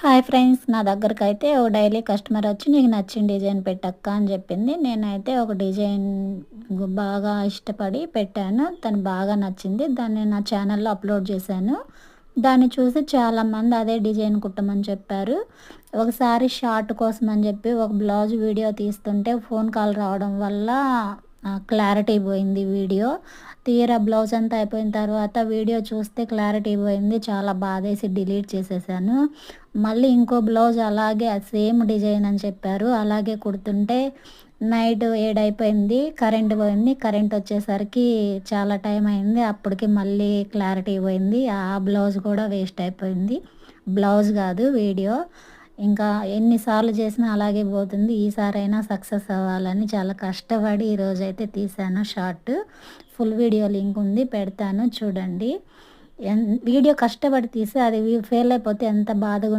Hi friends నా దగ్గరకు అయితే ఓ డైలీ కస్టమర్ వచ్చి నీకు నచ్చిన డిజైన్ పెట్టక్క అని చెప్పింది. నేనైతే ఒక డిజైన్ బాగా ఇష్టపడి పెట్టాను. తను బాగా నచ్చింది. దాన్ని నా ఛానల్లో అప్లోడ్ చేశాను. దాన్ని చూసి చాలామంది అదే డిజైన్ కుట్టమని చెప్పారు. ఒకసారి షార్ట్ కోసం అని చెప్పి ఒక బ్లౌజ్ వీడియో తీస్తుంటే ఫోన్ కాల్ రావడం వల్ల క్లారిటీ పోయింది వీడియో. తీరా బ్లౌజ్ అంతా అయిపోయిన తర్వాత వీడియో చూస్తే క్లారిటీ పోయింది. చాలా బాధేసి డిలీట్ చేసేసాను. మళ్ళీ ఇంకో బ్లౌజ్ అలాగే సేమ్ డిజైన్ అని చెప్పారు. అలాగే కుడుతుంటే నైట్ ఏడైపోయింది కరెంట్ పోయింది. కరెంట్ వచ్చేసరికి చాలా టైం అయింది. అప్పటికి మళ్ళీ క్లారిటీ పోయింది. ఆ బ్లౌజ్ కూడా వేస్ట్ అయిపోయింది. బ్లౌజ్ కాదు వీడియో. ఇంకా ఎన్నిసార్లు చేసినా అలాగే పోతుంది. ఈసారైనా సక్సెస్ అవ్వాలని చాలా కష్టపడి ఈరోజు అయితే తీసాను షార్ట్. ఫుల్ వీడియో లింక్ ఉంది పెడతాను చూడండి. వీడియో కష్టపడి తీసి అది ఫెయిల్ అయిపోతే ఎంత బాధగా